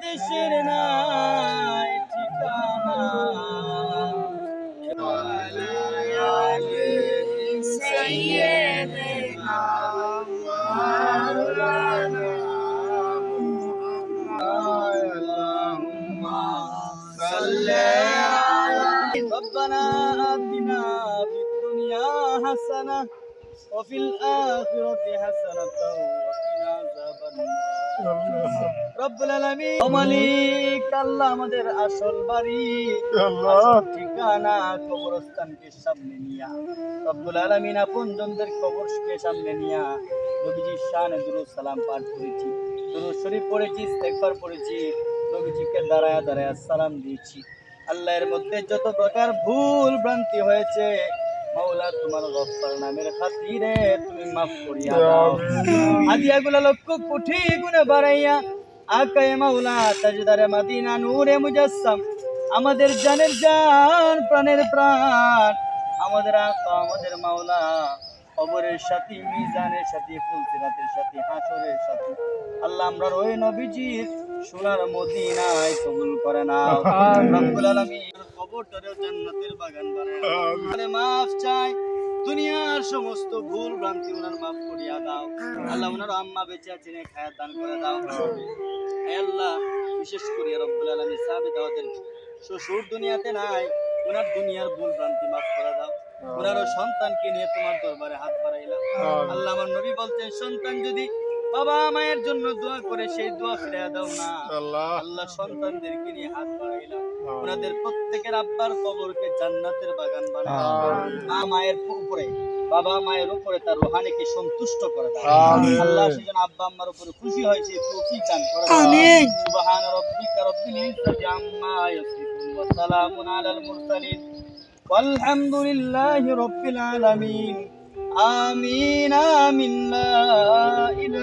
কিসের নাই ঠিকানা ربنا آتنا في الدنيا حسنة وفي الآخرة حسنة وقنا عذاب النار রব্বুল আলামিন। ও মালিক আল্লাহ আমাদের আসল বাড়ি। ঠিকানা কবরস্থানকে সামনে নিয়া। রব্বুল আলামিন আপনজনদের কবরকে সামনে নিয়া নবীজির শানে দুরূদ সালাম পাঠ করেছি। দুরূদ শরীফ পড়েছি ইস্তেগফার পড়েছি নবীজিকে দাঁড়ায়া দাঁড়ায়া সালাম দিয়েছি। আল্লাহর মধ্যে যত প্রকার ভুল ভ্রান্তি হয়েছে মাওলা তোমার গফফার নামের খাতিরে তুমি মাফ করিয়া দাও। হাদিয়াগুলো লক্ষ কোটি গুণে বাড়াইয়া আকায়ে মাওলা তাজদারে মদিনা নূরে মুজাসসাম আমাদের জানের জান প্রাণের প্রাণ। আমাদের আকা আমাদের মাওলা কবরের সাথে মিজানের সাথে ফুলসিরাতের সাথে হাসরের সাথে। আল্লাহ আমরা ওই নবীজির সোনার মদিনায় কবুল করে না রব্বুল আলামিন কবরটারে জান্নাতের বাগান বানায়। মাফ চাই দুনিয়ার সমস্ত ভুল ভ্রান্তি ওনার মাফ করিয়া দাও। আল্লাহ ওনার আম্মা বেঁচে আছেন খায়াত দান করে দাও। আল্লাহ বিশেষ করে রব্বুল আলামিন সাহাবী দাওয়াতের শ্বশুর দুনিয়াতে নাই ওনার দুনিয়ার ভুল ভ্রান্তি মাফ করে দাও। ওনারও সন্তানকে নিয়ে তোমার দরবারে হাত বাড়াইলাম। আল্লাহ আমার নবী বলতেন সন্তান যদি বাবা মায়ের জন্য দোয়া করে সেই দোয়া ফিরে দাও না আল্লাহ সন্তানদেরকে নিয়ে হাত বাড়াইলাম ওনাদের প্রত্যেকের আব্বার কবরকে জান্নাতের বাগান বানাও মা মায়ের উপরে বাবা মায়ের উপরে তার রোহানিকে সন্তুষ্ট করে দাও আল্লাহ সেজন্য আব্বা আম্মার উপরে খুশি হয়েছে তৌফিক দান করে দাও আমিন। সুবহান রাব্বিকা রাব্বিল ইজ্জাতি আম্মা ইয়াসিফুন ওয়া সালামুন আলাল মুরসালিন والحمد لله رب العالمين آمين آمين لا